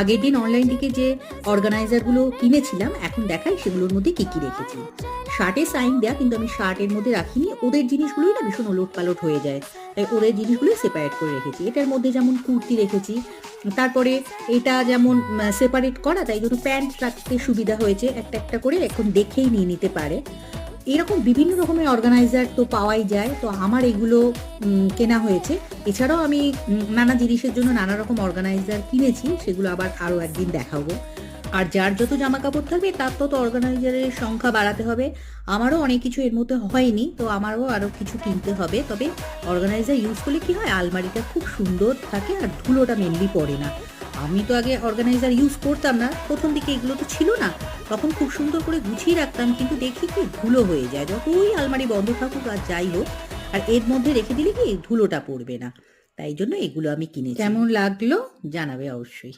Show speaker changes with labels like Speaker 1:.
Speaker 1: আগের দিন অনলাইন থেকে যে অর্গানাইজারগুলো কিনেছিলাম, এখন দেখাই সেগুলোর মধ্যে কি কি রেখেছি। শার্টে সাইন দেয়া, কিন্তু আমি শার্টের মধ্যে রাখিনি, ওদের জিনিসগুলোই না ভীষণ ওলট পালট হয়ে যায়। তাই ওদের জিনিসগুলোই সেপারেট করে রেখেছি। এটার মধ্যে যেমন কুর্তি রেখেছি, তারপরে এটা যেমন সেপারেট করা, তাই জন্য প্যান্ট রাখতে সুবিধা হয়েছে, একটা একটা করে এখন দেখেই নিয়ে নিতে পারে। এরকম বিভিন্ন রকমের অর্গানাইজার তো পাওয়াই যায়, তো আমার এগুলো কেনা হয়েছে। এছাড়াও আমি নানা জিনিসের জন্য নানা রকম অর্গানাইজার কিনেছি, সেগুলো আবার আরও একদিন দেখাবো। আর যার যত জামা কাপড় থাকবে, তার তত অর্গানাইজারের সংখ্যা বাড়াতে হবে। আমারও অনেক কিছু এর মধ্যে হয়নি, তো আমারও আরও কিছু কিনতে হবে। তবে অর্গানাইজার ইউজ করলে কি হয়, আলমারিটা খুব সুন্দর থাকে আর ধুলোটা মেনলি পড়ে না। আমি তো আগে অর্গানাইজার ইউজ করতাম না। প্রথম দিকে এগুলো তো ছিল না। তখন খুব সুন্দর করে গুছিয়ে রাখতাম, কিন্তু দেখি কি ধুলো হয়ে যায়। যতই আলমারি বন্ধ থাকুক আর যাই হোক, আর এর মধ্যে রেখে দিলে কি ধুলোটা পড়বে না। তাই জন্য এগুলো আমি কিনে কেমন লাগল জানাবে অবশ্যই।